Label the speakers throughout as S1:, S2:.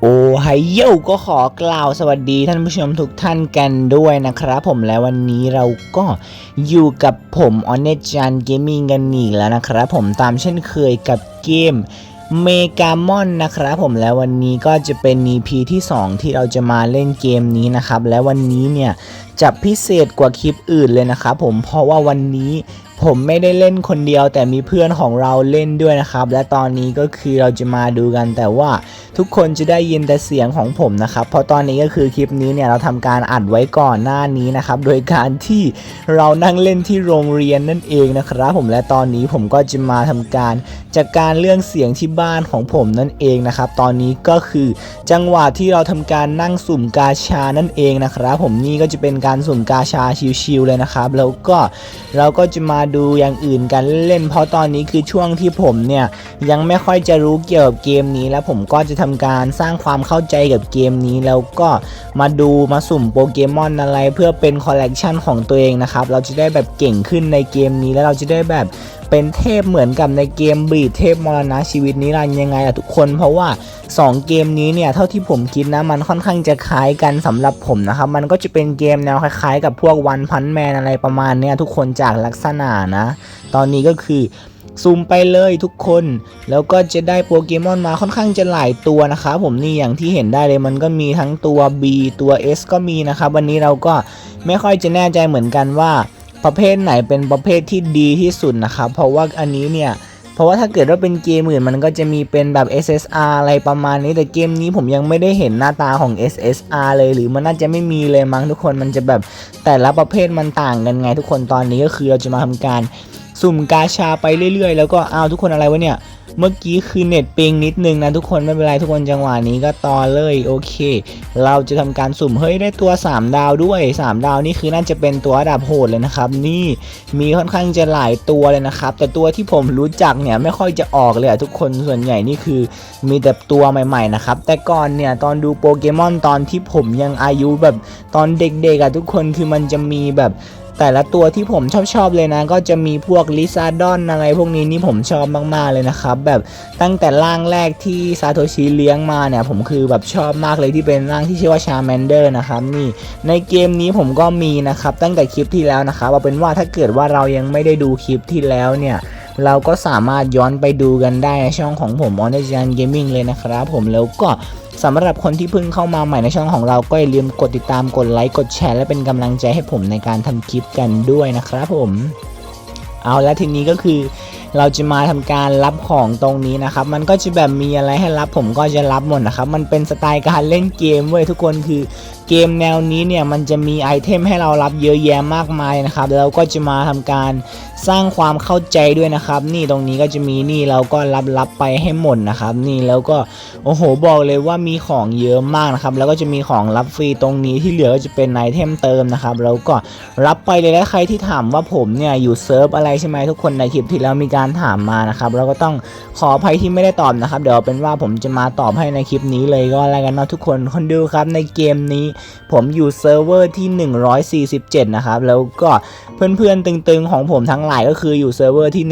S1: โอ้ไฮโยก็ขอกล่าวสวัสดีท่านผู้ชมทุกท่านกันด้วยนะครับผมและวันนี้เราก็อยู่กับผมออนเนจันเกมมิ่งกันอีกแล้วนะครับผมตามเช่นเคยกับเกมเมกามอนนะครับผมและวันนี้ก็จะเป็น EP ที่ 2 ที่เราจะมาเล่นเกมนี้นะครับ และวันนี้เนี่ยจะพิเศษกว่าคลิปอื่นเลยนะครับผมเพราะว่าวันนี้ ผมไม่ได้เล่นคนเดียวแต่มีเพื่อนของเราเล่นด้วยนะครับ และตอนนี้ก็คือเราจะมาดูกัน แต่ว่าทุกคนจะได้ยินแต่เสียงของผมนะครับ เพราะตอนนี้ก็คือคลิปนี้เนี่ยเราทำการอัดไว้ก่อนหน้านี้นะครับ โดยการที่เรานั่งเล่นที่โรงเรียนนั่นเองนะครับ ผมและตอนนี้ผมก็จะมาทำการจัดการเรื่องเสียงที่บ้านของผมนั่นเองนะครับ ตอนนี้ก็คือจังหวะที่เราทำการนั่งสุ่มกาชานั่นเองนะครับ ผมนี่ก็จะเป็นการสุ่มกาชาชิวๆเลยนะครับ แล้วก็เราก็จะมาดูอย่างอื่นกันเล่นเพราะตอนนี้คือช่วงที่ผมเนี่ยยังไม่ค่อยจะรู้เกี่ยวกับเกมนี้ แล้วผมก็จะทำการสร้างความเข้าใจกับเกมนี้ แล้วก็มาดูมาสุ่มโปเกมอนอะไร เพื่อเป็นคอลเลกชันของตัวเองนะครับเราจะได้แบบเก่งขึ้นในเกมนี้แล้วเราจะได้แบบ เป็นเทพเหมือนกับในเกมบีดเทพมรณะชีวิตนิรันดร์ยังไงล่ะทุกคน เพราะว่า 2 เกมนี้เนี่ยเท่าที่ผมคิดนะมันค่อนข้างจะคล้ายกันสำหรับผมนะครับมันก็จะเป็นเกมแนวคล้ายๆ กับพวกวันพันแมนอะไรประมาณเนี้ยทุกคนจากลักษณะนะ ตอนนี้ก็คือซูมไปเลยทุกคน แล้วก็จะได้โปเกมอนมาค่อนข้างจะหลายตัวนะครับผมนี่อย่างที่เห็นได้เลยมันก็มีทั้งตัว B ตัว S ก็มีนะครับวันนี้เราก็ไม่ค่อยจะแน่ใจเหมือนกันว่า ประเภทไหนเป็นประเภทที่ดีที่สุดนะครับ เพราะว่าอันนี้เนี่ยเพราะว่าถ้าเกิดว่าเป็นเกมอื่นมันก็จะมีเป็นแบบ SSR อะไรประมาณนี้แต่เกมนี้ผมยังไม่ได้เห็นหน้าตาของ SSR เลยหรือมันน่าจะไม่มีเลยมั้งทุกคนมันจะแบบแต่ละประเภทมันต่างกันไงทุกคนตอนนี้ก็คือเราจะมาทำการ สุ่มกาชาไปเรื่อยๆ แล้วก็เอาทุกคนอะไรวะเนี่ย เมื่อกี้คือเน็ตปิงนิดนึงนะทุกคนไม่เป็นไรทุกคนจังหวะนี้ก็ต่อเลยโอเค เราจะทำการสุ่มเฮ้ยได้ตัว 3 ดาวด้วย 3 ดาวนี่คือน่าจะเป็นตัวระดับโหดเลยนะครับ นี่มีค่อนข้างจะหลายตัวเลยนะครับ แต่ตัวที่ผมรู้จักเนี่ยไม่ค่อยจะออกเลยอะทุกคนส่วนใหญ่นี่คือ มีแต่ตัวใหม่ๆนะครับแต่ก่อนเนี่ยตอนดูโปเกมอนตอนที่ผมยังอายุแบบตอนเด็กๆอะทุกคนคือมันจะมีแบบ แต่ละตัวที่ผมชอบชอบเลยนะ ก็จะมีพวกลิซาดอนอะไรพวกนี้นี่ผมชอบมากๆเลยนะครับ แบบตั้งแต่ร่างแรกที่ซาโตชิเลี้ยงมาเนี่ย ผมคือแบบชอบมากเลยที่เป็นร่างที่ชื่อว่าชาแมนเดอร์นะครับนี่ในเกมนี้ผมก็มีนะครับตั้งแต่คลิปที่แล้วนะครับเอาเป็นว่าถ้าเกิดว่าเรายังไม่ได้ดูคลิปที่แล้วเนี่ยเราก็สามารถย้อนไปดูกันได้ในช่องของผม o n e g a n Gaming เลยนะครับผมแล้วก็ สำหรับคนที่เพิ่งเข้ามาใหม่ในช่องของเราก็อย่าลืมกดติดตามกดไลค์กดแชร์และเป็นกำลังใจให้ผมในการทำคลิปกันด้วยนะครับผม เอาแล้วทีนี้ก็คือเราจะมาทำการรับของตรงนี้นะครับ มันก็จะแบบมีอะไรให้รับผมก็จะรับหมดนะครับ มันเป็นสไตล์การเล่นเกมเว้ยทุกคนคือเกมแนวนี้เนี่ยมันจะมีไอเทมให้เรารับเยอะแยะมากมายนะครับแล้วก็จะมาทำการสร้างความเข้าใจด้วยนะครับ นี่ตรงนี้ก็จะมีนี่เราก็รับรับไปให้หมดนะครับ นี่แล้วก็โอ้โหบอกเลยว่ามีของเยอะมากนะครับ แล้วก็จะมีของรับฟรีตรงนี้ที่เหลือก็จะเป็นไอเทมเติมนะครับแล้วก็รับไปเลยและใครที่ถามว่าผมเนี่ยอยู่เซิร์ฟอะไรใช่ไหมทุกคนในคลิปที่แล้วมีการถามมานะครับเราก็ต้องขออภัยที่ไม่ได้ตอบนะครับ เดี๋ยวเอาเป็นว่าผมจะมาตอบให้ในคลิปนี้เลยก็แล้วกันเนาะทุกคนคนดูครับในเกมนี้ผมอยู่เซิร์ฟเวอร์ที่ 147 นะครับ แล้วก็เพื่อนๆตึงๆของผมทั้งหลายก็คืออยู่เซิร์ฟเวอร์ที่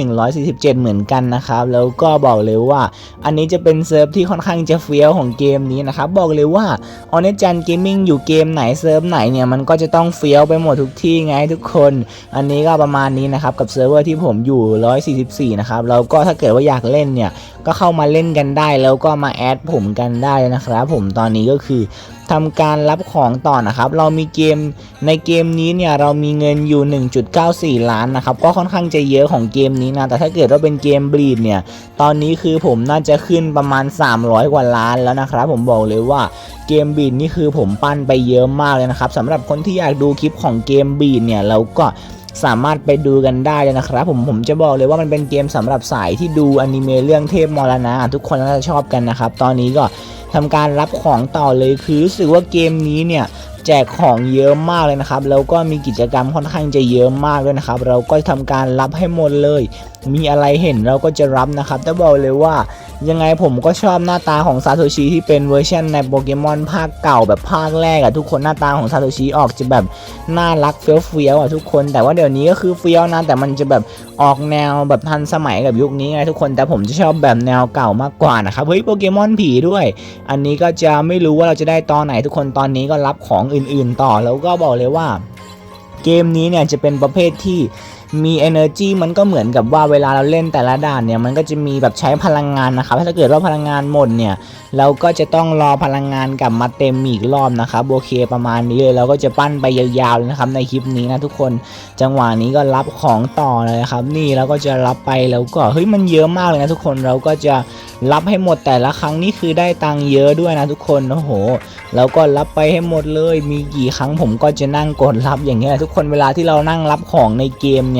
S1: 147 เหมือนกันนะครับ แล้วก็บอกเลยว่าอันนี้จะเป็นเซิร์ฟที่ค่อนข้างจะเฟี้ยวของเกมนี้นะครับ บอกเลยว่า o n e j a n Gaming อยู่เกมไหนเซิร์ฟไหนเนี่ยมันก็จะต้องเฟี้ยวไปหมดทุกที่ไงทุกคน อันนี้ก็ประมาณนี้นะครับกับเซิร์ฟเวอร์ที่ผมอยู่ 144 นะครับแล้วก็ถ้าเกิดว่าอยากเล่นเนี่ยก็เข้ามาเล่นกันได้แล้วก็มาแอดผมกันได้นะครับผมตอนนี้ก็คือ ทำการรับของต่อนะครับ เรามีเกมในเกมนี้เนี่ยเรามีเงินอยู่ 1.94 ล้านนะครับ ก็ค่อนข้างจะเยอะของเกมนี้นะ แต่ถ้าเกิดว่าเป็นเกมบลีดเนี่ย ตอนนี้คือผมน่าจะขึ้นประมาณ 300 กว่าล้านแล้วนะครับ ผมบอกเลยว่าเกมบีดนี่คือผมปั้นไปเยอะมากเลยนะครับสำหรับคนที่อยากดูคลิปของเกมบีดเนี่ยเราก็ สามารถไปดูกันได้เลยนะครับ ผมผมจะบอกเลยว่ามันเป็นเกมสำหรับสายที่ดูอนิเมะเรื่องเทพมรณะทุกคนน่าจะชอบกันนะครับ ตอนนี้ก็ทำการรับของต่อเลยคือรู้สึกว่าเกมนี้เนี่ยแจกของเยอะมากเลยนะครับแล้วก็มีกิจกรรมค่อนข้างจะเยอะมากด้วยนะครับ เราก็ทำการรับให้หมดเลย มีอะไรเห็นเราก็จะรับนะครับแต่บอกเลยว่า ยังไงผมก็ชอบหน้าตาของซาโตชิที่เป็นเวอร์ชันในโปเกมอนภาคเก่าแบบภาคแรกอะทุกคนหน้าตาของซาโตชิออกจะแบบน่ารักเฟี้ยวเฟี้ยวอะทุกคนแต่ว่าเดี๋ยวนี้ก็คือเฟี้ยวนะแต่มันจะแบบออกแนวแบบทันสมัยกับยุคนี้ไงทุกคนแต่ผมจะชอบแบบแนวเก่ามากกว่านะครับเฮ้ยโปเกมอนผีด้วย อันนี้ก็จะไม่รู้ว่าเราจะได้ตอนไหนทุกคนตอนนี้ก็รับของอื่น ๆ ต่อแล้วก็บอกเลยว่า เกมนี้เนี่ยจะเป็นประเภทที่ มี energy มันก็เหมือนกับว่าเวลาเราเล่นแต่ละด่านเนี่ยมันก็จะมีแบบใช้พลังงานนะครับถ้าเกิดว่าพลังงานหมดเนี่ยเราก็จะต้องรอพลังงานกลับมาเต็มอีกรอบนะครับโอเคประมาณนี้เลยเราก็จะปั้นไปยาวๆเลยนะครับในคลิปนี้นะทุกคนจังหวะนี้ก็รับของต่อเลยครับ นี่เราก็จะรับไปแล้วก็เฮ้ยมันเยอะมากเลยนะทุกคนเราก็จะรับให้หมดแต่ละครั้งนี่คือได้ตังค์เยอะด้วยนะทุกคนโอ้โหแล้วก็รับไปให้หมดเลย มีกี่ครั้งผมก็จะนั่งกดรับอย่างเงี้ยทุกคนเวลาที่เรานั่งรับของในเกมเนี่ย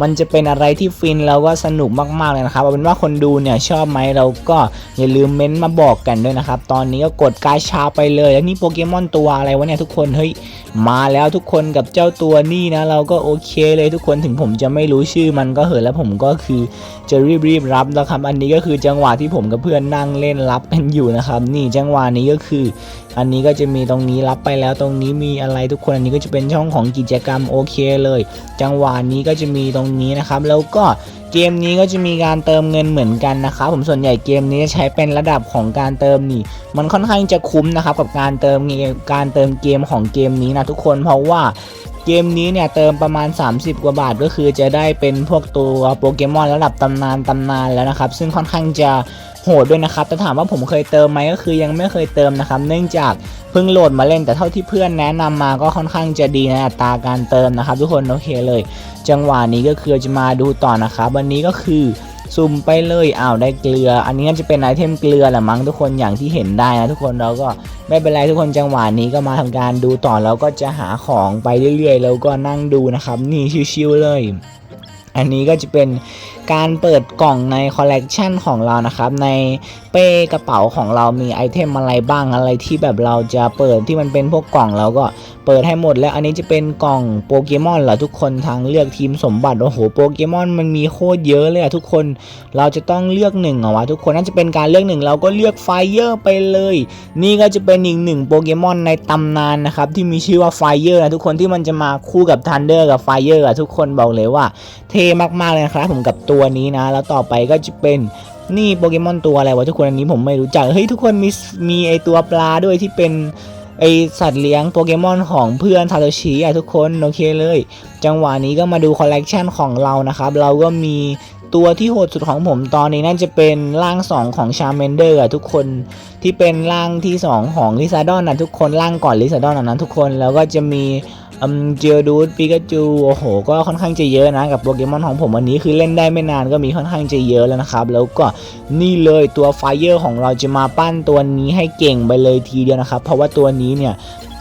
S1: มันจะเป็นอะไรที่ฟินแล้วก็สนุกมากๆเลยนะครับเอาเป็นว่าคนดูเนี่ยชอบไหมเราก็อย่าลืมเม้นต์มาบอกกันด้วยนะครับ ตอนนี้ก็กดกาชาไปเลยแล้วนี่โปเกมอนตัวอะไรวะเนี่ยทุกคนเฮ้ยมาแล้วทุกคนกับเจ้าตัวนี่นะ เราก็โอเคเลยทุกคนถึงผมจะไม่รู้ชื่อมันก็เหอะแล้วผมก็คือจะรีบๆรับแล้วครับอันนี้ก็คือจังหวะที่ผมกับเพื่อนนั่งเล่นรับกันอยู่นะครับ นี่จังหวะนี้ก็คืออันนี้ก็จะมีตรงนี้รับไปแล้วตรงนี้มีอะไรทุกคนอันนี้ก็จะเป็นช่องของกิจกรรมโอเคเลย จังหวะนี้ก็จะมีตรงนี้นะครับ แล้วก็เกมนี้ก็จะมีการเติมเงินเหมือนกันนะครับผมส่วนใหญ่เกมนี้จะใช้เป็นระดับของการเติมนี่ มันค่อนข้างจะคุ้มนะครับกับการเติมเกมการเติมเกมของเกมนี้นะทุกคนเพราะว่า เกมนี้เนี่ยเติมประมาณ 30 กว่าบาทก็คือจะได้เป็นพวกตัวโปเกมอนระดับตำนานตำนานแล้วนะครับ ซึ่งค่อนข้างจะโหดด้วยนะครับแต่ถามว่าผมเคยเติมไหมก็คือยังไม่เคยเติมนะครับ เนื่องจากเพิ่งโหลดมาเล่นแต่เท่าที่เพื่อนแนะนำมาก็ค่อนข้างจะดีในอัตราการเติมนะครับ ทุกคนโอเคเลย จังหวะนี้ก็คือจะมาดูต่อนะครับ วันนี้ก็คือ สุ่มไปเลยอ้าวได้เกลือ อันนี้ก็จะเป็นไอเทมเกลือแหละมั้งทุกคนอย่างที่เห็นได้นะทุกคนเราก็ไม่เป็นไรทุกคนจังหวะนี้ก็มาทำการดูต่อแล้วก็จะหาของไปเรื่อยๆ แล้วก็นั่งดูนะครับ นี่ชิวๆเลย อันนี้ก็จะเป็นการเปิดกล่องในคอลเลกชันของเรานะครับใน ป้กระเป๋าของเรามีไอเทมอะไรบ้างอะไรที่แบบเราจะเปิดที่มันเป็นพวกกล่องเราก็เปิดให้หมดแล้วอันนี้จะเป็นกล่องโปเกมอนเหรอทุกคนทางเลือกทีมสมบัติโอ้โหโปเกมอนมันมีโคตรเยอะเลยอะทุกคนเราจะต้องเลือกหนึ่งเหรอวะทุกคนน่าจะเป็นการเลือกหนึ่งเราก็เลือกไฟเยอร์ไปเลย นี่ก็จะเป็นอีกหนึ่งโปเกมอนในตำนานนะครับที่มีชื่อว่าไฟเยอร์นะทุกคนที่มันจะมาคู่กับทันเดอร์กับไฟเยอร์อะทุกคนบอกเลยว่า เท่มากๆเลยนะครับผมกับตัวนี้นะ แล้วต่อไปก็จะเป็น นี่โปเกมอนตัวอะไรวะทุกคนอันนี้ผมไม่รู้จัก เฮ้ยทุกคนมีมีไอตัวปลาด้วยที่เป็นไอสัตว์เลี้ยงโปเกมอนของเพื่อนทาโตชิอะทุกคนโอเคเลย จังหวะนี้ก็มาดูคอลเลกชันของเรานะครับ เราก็มีตัวที่โหดสุดของผมตอนนี้น่าจะเป็นร่าง 2 ของชาเมนเดอร์อะทุกคนที่เป็นร่างที่ 2 ของลิซาดอนนะทุกคนร่างก่อนลิซาดอนนะทุกคนแล้วก็จะมี อืมเจอดูดปิกาจูโอ้โห ก็ค่อนข้างจะเยอะนะกับโปเกมอนของผมวันนี้คือเล่นได้ไม่นานก็มีค่อนข้างจะเยอะแล้วนะครับ แล้วก็นี่เลยตัวไฟเยอร์ของเราจะมาปั้นตัวนี้ให้เก่งไปเลยทีเดียวนะครับ เพราะว่าตัวนี้เนี่ย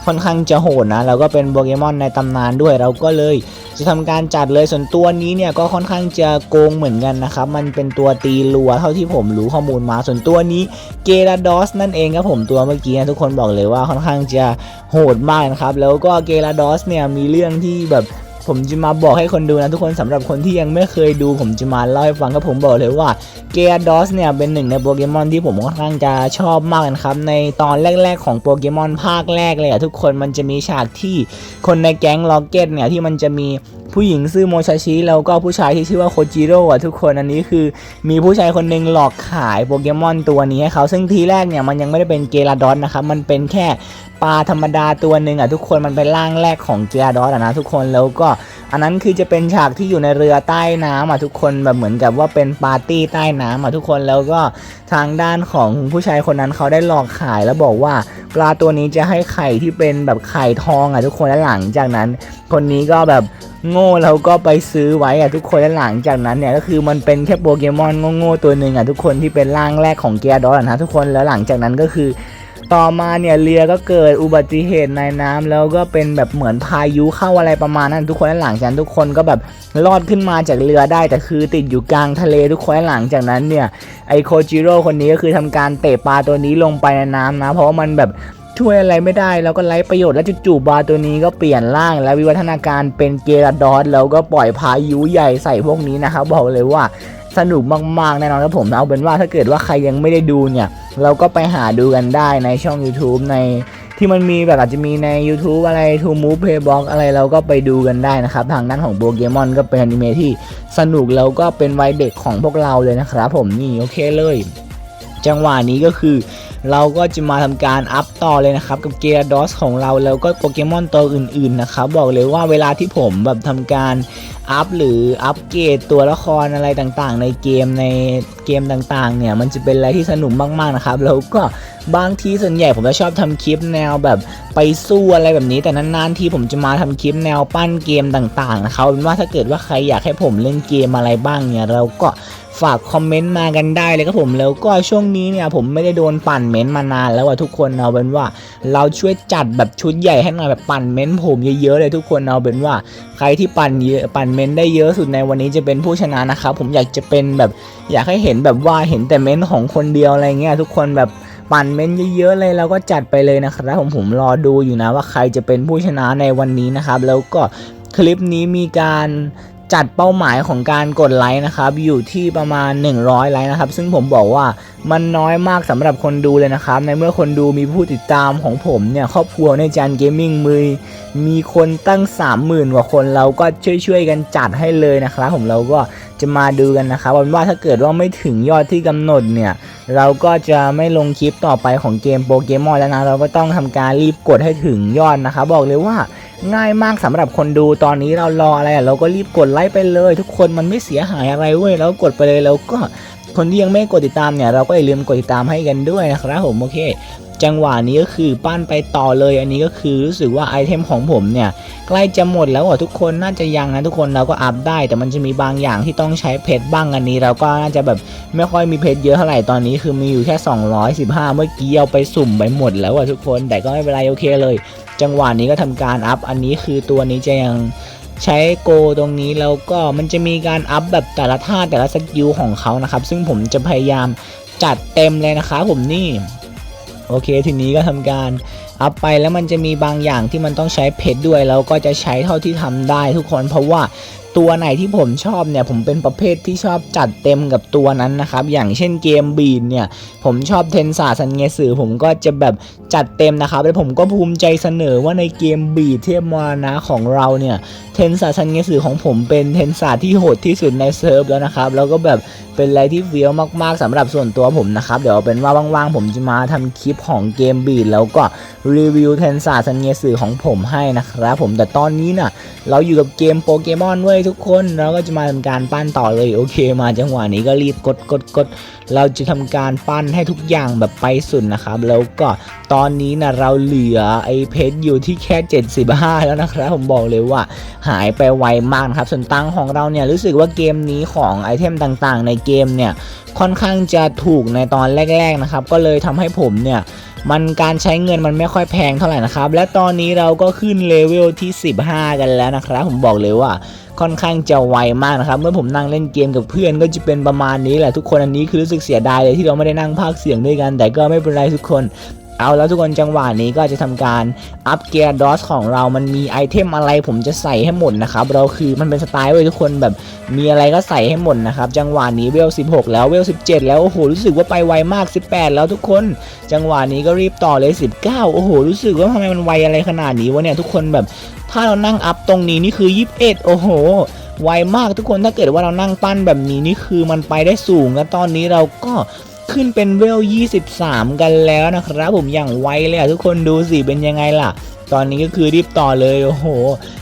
S1: ค่อนข้างจะโหดนะแล้วก็เป็นโปเกมอนในตำนานด้วยเราก็เลยจะทำการจัดเลยส่วนตัวนี้เนี่ยก็ค่อนข้างจะโกงเหมือนกันนะครับมันเป็นตัวตีลัวเท่าที่ผมรู้ข้อมูลมาส่วนตัวนี้เกราดอสนั่นเองครับผมตัวเมื่อกี้นะทุกคนบอกเลยว่าค่อนข้างจะโหดมากนะครับแล้วก็เกราดอสเนี่ยมีเรื่องที่แบบ ผมจะมาบอกให้คนดูนะทุกคนสำหรับคนที่ยังไม่เคยดูผมจะมาเล่าให้ฟังก็ผมบอกเลยว่าเกียราดอสเนี่ยเป็นหนึ่งในโปเกมอนที่ผมค่อนข้างจะชอบมากนะครับในตอนแรก ๆ ของโปเกมอนภาคแรกเลยอะทุกคนมันจะมีฉากที่คนในแก๊งล็อกเก็ตเนี่ยที่มันจะมีผู้หญิงชื่อโมชาชิแล้วก็ผู้ชายที่ชื่อว่าโคจิโร่อะทุกคนอันนี้คือมีผู้ชายคนหนึงหลอกขายโปเกมอนตัวนี้ให้เขาซึ่งทีแรกเนี่ยมันยังไม่ได้เป็นเกลาดอนนะครับมันเป็นแค่ปลาธรรมดาตัวหนึ่งอะทุกคนมันเป็นร่างแรกของเกลาดอนอะนะทุกคนแล้วก็อันนั้นคือจะเป็นฉากที่อยู่ในเรือใต้น้ำอะทุกคนแบบเหมือนกับว่าเป็นปาร์ตี้ใต้น้ำอะทุกคนแล้วก็ทางด้านของผู้ชายคนนั้นเขาได้หลอกขายแล้วบอกว่าปลาตัวนี้จะให้ไข่ที่เป็นแบบไข่ทองอะทุกคนแล้วหลังจากนั้น คนนี้ก็แบบโง่เราก็ไปซื้อไว้อะทุกคนแล้วหลังจากนั้นเนี่ยก็คือมันเป็นแค่โปเกมอนโง่ๆตัวหนึ่งอะทุกคนที่เป็นร่างแรกของเกียร์ดอสนะทุกคนแล้วหลังจากนั้นก็คือ ต่อมาเนี่ยเรือก็เกิดอุบัติเหตุในน้ำแล้วก็เป็นแบบเหมือนพายุเข้าอะไรประมาณนั้น ทุกคนหลังจากนั้นทุกคนก็แบบรอดขึ้นมาจากเรือได้แต่คือติดอยู่กลางทะเลทุกคนหลังจากนั้นเนี่ยไอโคจิโร่คนนี้ก็คือทำการเตะปลาตัวนี้ลงไปในน้ำนะ เพราะว่ามันแบบช่วยอะไรไม่ได้แล้วก็ไร้ประโยชน์แล้วจู่ๆบาตัวนี้ก็เปลี่ยนร่างและวิวัฒนาการเป็นเกราดอสแล้วก็ปล่อยพายุใหญ่ใส่พวกนี้นะครับบอกเลยว่า สนุกมากๆแน่นอนครับผมเอาเป็นว่าถ้าเกิดว่าใครยังไม่ได้ดูเนี่ย เราก็ไปหาดูกันได้ในช่อง YouTube ในที่มันมีแบบอาจจะมีใน YouTube อะไร To Move Playbox อะไรเราก็ไปดูกันได้นะครับ ทางด้านของโปเกมอนก็เป็นอนิเมะที่สนุกแล้วก็เป็นวัยเด็กของพวกเราเลยนะครับผมนี่โอเคเลย จังหวะนี้ก็คือ เราก็จะมาทำการอัพต่อเลยนะครับ กับเกียร์ดอสของเราแล้วก็โปเกมอนตัวอื่นๆนะครับบอกเลยว่าเวลาที่ผมแบบทำการ อัพหรืออัปเกรดตัวละครอะไรต่างๆ ในเกมในเกมต่างๆ เนี่ยมันจะเป็นอะไรที่สนุกมากๆนะครับแล้วก็บางทีส่วนใหญ่ผมจะชอบทำคลิปแนวแบบไปสู้อะไรแบบนี้แต่นานๆ ที่ผมจะมาทำคลิปแนวปั้นเกมต่างๆนะครับเป็นว่าถ้าเกิดว่าใครอยากให้ผมเล่นเกมอะไรบ้างเนี่ยเราก็ ฝากคอมเมนต์มากันได้เลยครับผมแล้วก็ช่วงนี้เนี่ยผมไม่ได้โดนปั่นเม้นมานานแล้วอะทุกคนเอาเป็นว่า เราช่วยจัดแบบชุดใหญ่ให้หน่อยแบบปั่นเม้นผมเยอะๆเลยทุกคนเอาเป็นว่า ใครที่ปั่นเยอะปั่นเม้นได้เยอะสุดในวันนี้จะเป็นผู้ชนะนะครับผมอยากจะเป็นแบบอยากให้เห็นแบบว่าเห็นแต่เม้นของคนเดียวอะไรเงี้ยทุกคนแบบปั่นเม้นเยอะๆเลยเราก็จัดไปเลยนะครับผมผมรอดูอยู่นะว่าใครจะเป็นผู้ชนะในวันนี้นะครับแล้วก็คลิปนี้มีการ จัดเป้าหมายของการกดไลค์นะครับ อยู่ที่ประมาณ 100 ไลค์นะครับ ซึ่งผมบอกว่ามันน้อยมากสำหรับคนดูเลยนะครับ ในเมื่อคนดูมีผู้ติดตามของผมเนี่ยครอบครัวในจานเกมมิ่งมือมีคนตั้ง 30,000กว่าคนเราก็ช่วยๆกันจัดให้เลยนะครับผมเราก็จะมาดูกันนะครับว่าถ้าเกิดว่าไม่ถึงยอดที่กำหนดเนี่ยเราก็จะไม่ลงคลิปต่อไปของเกมโปเกมอนแล้วนะ เราก็ต้องทำการรีบกดให้ถึงยอดนะครับบอกเลยว่า ง่ายมากสำหรับคนดูตอนนี้เรารออะไรอะเราก็รีบกดไลค์ไปเลย ทุกคนมันไม่เสียหายอะไรเว้ยแล้วกดไปเลยแล้วก็คนที่ยังไม่กดติดตามเนี่ยเราก็อย่าลืมกดติดตามให้กันด้วยนะครับผมโอเค จังหวะนี้ก็คือปั้นไปต่อเลยอันนี้ก็คือรู้สึกว่าไอเทมของผมเนี่ยใกล้จะหมดแล้วอะทุกคนน่าจะยังนะทุกคนเราก็อัพได้แต่มันจะมีบางอย่างที่ต้องใช้เพชรบ้างอันนี้ เราก็น่าจะแบบไม่ค่อยมีเพชรเยอะเท่าไหร่ตอนนี้คือมีอยู่แค่ 215 เมื่อกี้เอาไปสุ่มไปหมดแล้วอะทุกคนแต่ก็ไม่เป็นไรโอเคเลย จังหวะนี้ก็ทำการอัพอันนี้คือตัวนี้จะยังใช้โกตรงนี้แล้วก็มันจะมีการอัพแบบแต่ละท่าแต่ละสกิลของเขานะครับซึ่งผมจะพยายามจัดเต็มเลยนะครับผมนี่ โอเคทีนี้ก็ทำการอัพไปแล้วมันจะมีบางอย่างที่มันต้องใช้เพชรด้วยแล้วก็จะใช้เท่าที่ทำได้ทุกคนเพราะว่า ตัวไหนที่ผมชอบเนี่ยผมเป็นประเภทที่ชอบจัดเต็มกับตัวนั้นนะครับ อย่างเช่นเกมบีนเนี่ย ผมชอบเทนสาสันเงสือผมก็จะแบบจัดเต็มนะครับแล้วผมก็ภูมิใจเสนอว่าในเกมบีเทพมรณะของเราเนี่ยเทนสาสันเงสือของผมเป็นเทนสาที่โหดที่สุดในเซิร์ฟแล้วนะครับแล้วก็แบบเป็นอะไรที่เฟี้ยวมาก ๆสำหรับส่วนตัวผมนะครับเดี๋ยวเป็นว่าว่างๆผมจะมาทำคลิปของเกมบีแล้วก็รีวิวเทนสาสันเงสือของผมให้นะครับผมแต่ตอนนี้น่ะเราอยู่กับเกมโปเกมอนเว้ยทุกคนเราก็จะมาทำการปั้นต่อเลยโอเค มาจังหวะนี้ก็รีบกดกดกดเราจะทำการปั้นให้ทุกอย่างแบบไปสุดนะครับ แล้วก็ตอนนี้นะเราเหลือไอเพชรอยู่ที่แค่ 75 แล้วนะครับผมบอกเลยว่าหายไปไวมากครับส่วนตังของเราเนี่ยรู้สึกว่าเกมนี้ของไอเทมต่างๆ ในเกมเนี่ยค่อนข้างจะถูกในตอนแรก ๆนะครับ ก็เลยทำให้ผมเนี่ย มันการใช้เงินมันไม่ค่อยแพงเท่าไหร่นะครับ และตอนนี้เราก็ขึ้นเลเวลที่ 15 กันแล้วนะครับ ผมบอกเลยว่าค่อนข้างจะไวมากนะครับ เมื่อผมนั่งเล่นเกมกับเพื่อนก็จะเป็นประมาณนี้แหละทุกคนอันนี้คือรู้สึกเสียดายเลยที่เราไม่ได้นั่งพากเสียงด้วยกัน แต่ก็ไม่เป็นไรทุกคน เอาแล้วทุกคนจังหวะนี้ก็จะทำการอัพเกียร์ดอสของเรามันมีไอเทมอะไรผมจะใส่ให้หมดนะครับ เราคือมันเป็นสไตล์เว้ทุกคนแบบมีอะไรก็ใส่ให้หมดนะครับ จังหวะนี้เวล 16 แล้วเวล 17 แล้วโอ้โหรู้สึกว่าไปไวมาก 18 แล้วทุกคน จังหวะนี้ก็รีบต่อเลย 19 โอ้โหรู้สึกว่าทำไมมันไวอะไรขนาดนี้วะเนี่ยทุกคนแบบถ้าเรานั่งอัพตรงนี้นี่คือ 21 โอ้โหไวมากทุกคนถ้าเกิดว่าเรานั่งปั้นแบบนี้นี่คือมันไปได้สูงแล้วตอนนี้เราก็ ขึ้นเป็นเวล 23 กันแล้วนะครับผมอย่างไวเลยอะทุกคนดูสิเป็นยังไงล่ะ ตอนนี้ก็คือรีบต่อเลยโอ้โห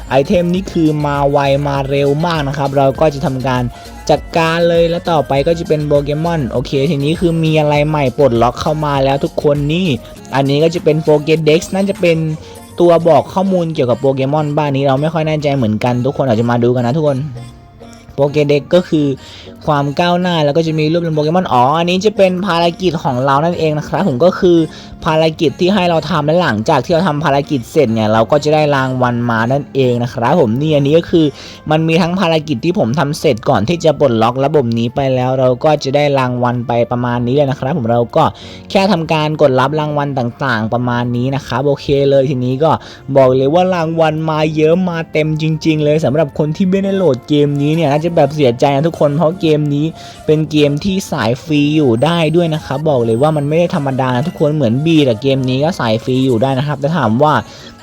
S1: ไอเทมนี่คือมาไวมาเร็วมากนะครับ เราก็จะทำการจัดการเลยแล้วต่อไปก็จะเป็นโปเกมอนโอเค ทีนี้คือมีอะไรใหม่ปลดล็อกเข้ามาแล้วทุกคนนี่ อันนี้ก็จะเป็นโปเกเด็กซ์น่าจะเป็นตัวบอกข้อมูลเกี่ยวกับโปเกมอนบ้านนี้เราไม่ค่อยแน่ใจเหมือนกันทุกคนอาจจะมาดูกันนะทุกคน โปเกเด็กก็คือความก้าวหน้าแล้วก็จะมีรูปเป็นโปเกมอนอ๋ออันนี้จะเป็นภารกิจของเรานั่นเองนะครับผมก็คือภารกิจที่ให้เราทำและหลังจากที่เราทำภารกิจเสร็จเนี่ยเราก็จะได้รางวัลมานั่นเองนะครับผมนี่อันนี้ก็คือมันมีทั้งภารกิจที่ผมทำเสร็จก่อนที่จะปลดล็อกระบบนี้ไปแล้ว เราก็จะได้รางวัลไปประมาณนี้เลยนะครับ ผมเราก็แค่ทำการกดรับรางวัลต่างๆ ประมาณนี้นะครับโอเคเลยทีนี้ก็บอกเลยว่ารางวัลมาเยอะมาเต็มจริง ๆ เลยสำหรับคนที่ไม่ได้โหลดเกมนี้เนี่ยน่าจะจะแบบเสียใจนะทุกคนเพราะเกมนี้เป็นเกมที่สายฟรีอยู่ได้ด้วยนะครับบอกเลยว่ามันไม่ได้ธรรมดานะทุกคนเหมือนบีแต่เกมนี้ก็สายฟรีอยู่ได้นะครับแต่ถามว่า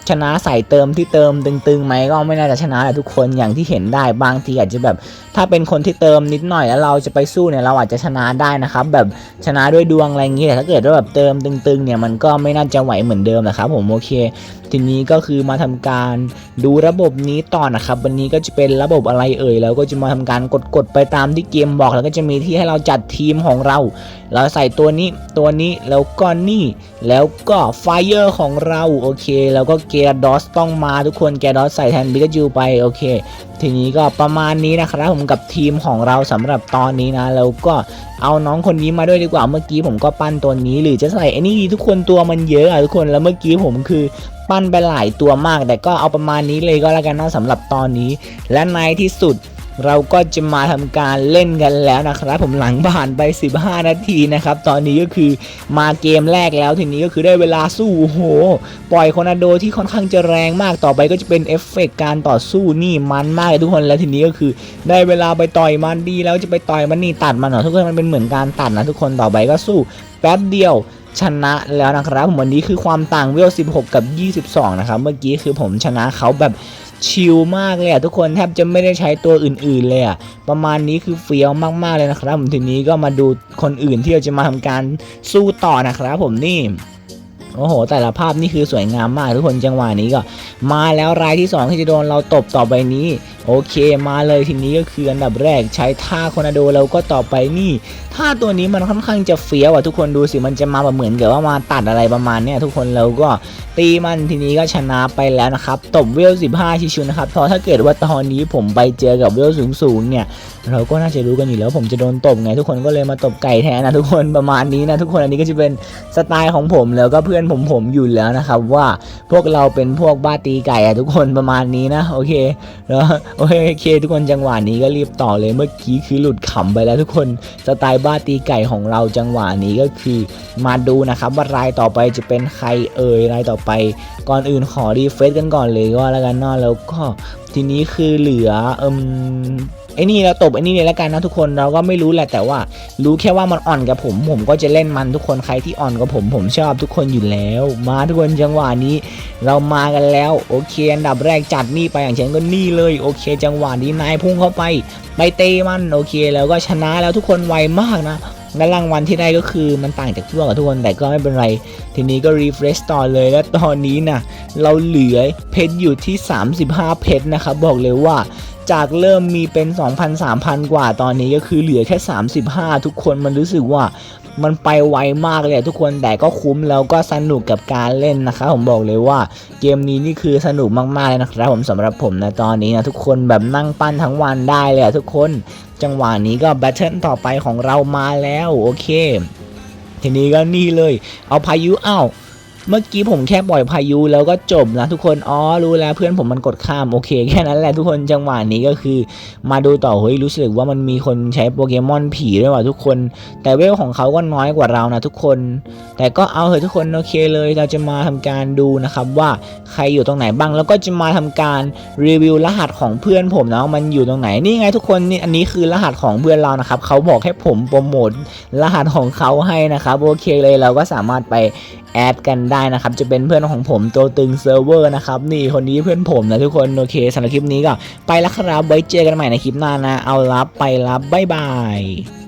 S1: ชนะใส่เติมที่เติมตึงๆไหมก็ไม่น่าจะชนะแหละทุกคนอย่างที่เห็นได้บางทีอาจจะแบบ ถ้าเป็นคนที่เติมนิดหน่อยแล้วเราจะไปสู้เนี่ยเราอาจจะชนะได้นะครับแบบชนะด้วยดวงอะไรอย่างเงี้ยแต่ถ้าเกิดว่าแบบเติมตึงๆเนี่ยมันก็ไม่น่าจะไหวเหมือนเดิมนะครับผมโอเค ทีนี้ก็คือมาทำการดูระบบนี้ต่อนะครับวันนี้ก็จะเป็นระบบอะไรเอ่ยแล้วก็จะมาทำการกดๆไปตามที่เกมบอก แล้วก็จะมีที่ให้เราจัดทีมของเรา เราใส่ตัวนี้ตัวนี้แล้วก็นี่แล้วก็ไฟเออร์ของเราโอเค แล้วก็เกดอสต้องมาทุกคนเกดอสใส่แทนบิกจูไปโอเค ทีนี้ก็ประมาณนี้นะครับผมกับทีมของเราสำหรับตอนนี้นะแล้วก็เอาน้องคนนี้มาด้วยดีกว่าเมื่อกี้ผมก็ปั้นตัวนี้ หรือจะใส่ไอ้นี่ดีทุกคนตัวมันเยอะอะทุกคนแล้วเมื่อกี้ผมคือปั้นไปหลายตัวมาก แต่ก็เอาประมาณนี้เลยก็แล้วกันนะสำหรับตอนนี้ และในที่สุด เราก็จะมาทำการเล่นกันแล้วนะครับ ผมหลังผ่านไป 15 นาทีนะครับ ตอนนี้ก็คือมาเกมแรกแล้วทีนี้ก็คือได้เวลาสู้โห ปล่อยคอนาโดที่ค่อนข้างจะแรงมากต่อไปก็จะเป็นเอฟเฟกต์การต่อสู้นี่มันมากเลยทุกคนแล้วทีนี้ก็คือ ได้เวลาไปต่อยมันดีแล้วจะไปต่อยมันนี่ตัดมันเหรอทุกคนมันเป็นเหมือนการตัดนะทุกคนต่อไปก็สู้แป๊บเดียวชนะแล้วนะครับผมวันนี้คือความต่างเวล 16 กับ 22 นะครับ เมื่อกี้คือผมชนะเขาแบบ ชิลมากเลยอะทุกคนแทบจะไม่ได้ใช้ตัวอื่นๆเลยอะประมาณนี้คือเฟี้ยวมากๆเลยนะครับผมทีนี้ก็มาดูคนอื่นที่เราจะมาทำการสู้ต่อนะครับผมนี่โอ้โห แต่ละภาพนี่คือสวยงามมากทุกคนจังหวะนี้ก็ มาแล้วรายที่ 2 ที่จะโดนเราตบต่อไปนี้โอเคมาเลยทีนี้ก็คืออันดับแรกใช้ท่าคอนาโดแล้วก็ต่อไปนี่ท่าตัวนี้มันค่อนข้างจะเฟี้ยวอะทุกคนดูสิมันจะมาแบบเหมือนกับว่ามาตัดอะไรประมาณเนี้ยทุกคนแล้วก็ตีมันทีนี้ก็ชนะไปแล้วนะครับตบเวล 15 ชิชุนนะครับเพราะถ้าเกิดว่าตอนนี้ผมไปเจอกับเวลสูงๆเนี่ยเราก็น่าจะรู้กันอยู่แล้วผมจะโดนตบไงทุกคนก็เลยมาตบไก่แทนนะทุกคนประมาณนี้นะทุกคนอันนี้ก็จะเป็นสไตล์ของผมแล้วก็เพื่อนผมผมอยู่แล้วนะครับว่าพวกเราเป็นพวกบ้าตีไก่อะทุกคนประมาณนี้นะโอเคแล้วโอเค ทุกคนจังหวะนี้ก็รีบต่อเลยเมื่อกี้คือหลุดขำไปแล้วทุกคนสไตล์บ้าตีไก่ของเราจังหวะนี้ก็คือ มาดูนะครับว่ารายต่อไปจะเป็นใครเอ่ยรายต่อไป ก่อนอื่นขอรีเฟซกันก่อนเลยก็แล้วกันเนาะแล้วก็ ทีนี้คือเหลือเอิมไอ้นี่เราตบไอ้นี่เลยแล้วกันนะทุกคนเราก็ไม่รู้แหละแต่ว่า รู้แค่ว่ามันอ่อนกับผม ผมก็จะเล่นมันทุกคนใครที่อ่อนกับผมผมชอบทุกคนอยู่แล้ว มาทุกคนจังหวะนี้ เรามากันแล้ว โอเค อันดับแรกจัดนี่ไปอย่างเช่นก็นี่เลย โอเค จังหวะนี้นายพุ่งเข้าไปไปเตะมันโอเค แล้วก็ชนะแล้วทุกคนไวมากนะและรางวัลที่ได้ก็คือมันต่างจากพวกกับทุกคนแต่ก็ไม่เป็นไร ทีนี้ก็รีเฟรชต่อเลยและตอนนี้น่ะ เราเหลือเพชรอยู่ที่ 35 เพชรนะครับบอกเลยว่าจากเริ่มมีเป็น 2,000 3,000 กว่าตอนนี้ก็คือเหลือแค่ 35 ทุกคนมันรู้สึกว่ามันไปไวมากเลยทุกคนแต่ก็คุ้มแล้วก็สนุกกับการเล่นนะครับผมบอกเลยว่าเกมนี้นี่คือสนุกมากๆเลยนะครับ ผมสำหรับผมนะตอนนี้นะทุกคนแบบนั่งปั้นทั้งวันได้เลยทุกคนจังหวะนี้ก็แบทเทิลต่อไปของเรามาแล้วโอเค ทีนี้ก็นี่เลย เอาพายุอ้าว เมื่อกี้ผมแค่ปล่อยพายุแล้วก็จบนะทุกคน อ๋อ รู้แล้วเพื่อนผมมันกดข้าม โอเค แค่นั้นแหละทุกคน จังหวะนี้ก็คือ มาดูต่อ เฮ้ย รู้สึกว่ามันมีคนใช้โปเกมอนผีด้วยว่ะทุกคน แต่เวลของเขาก็น้อยกว่าเรานะทุกคน แต่ก็เอาเถอะทุกคน โอเคเลย เราจะมาทำการดูนะครับว่าใครอยู่ตรงไหนบ้าง แล้วก็จะมาทำการรีวิวรหัสของเพื่อนผมนะมันอยู่ตรงไหน นี่ไงทุกคน นี่ อันนี้คือรหัสของเพื่อนเรานะครับ เขาบอกให้ผมโปรโมทรหัสของเขาให้นะครับ โอเคเลย เราก็สามารถไปแอดกันได้นะครับ จะเป็นเพื่อนของผมตัวตึงเซิร์ฟเวอร์นะครับนี่คนนี้เพื่อนผมนะทุกคนโอเคสำหรับคลิปนี้ก็ไปแล้วครับไว้เจอกันใหม่ในคลิปหน้านะ เอารับไปรับบ๊ายบาย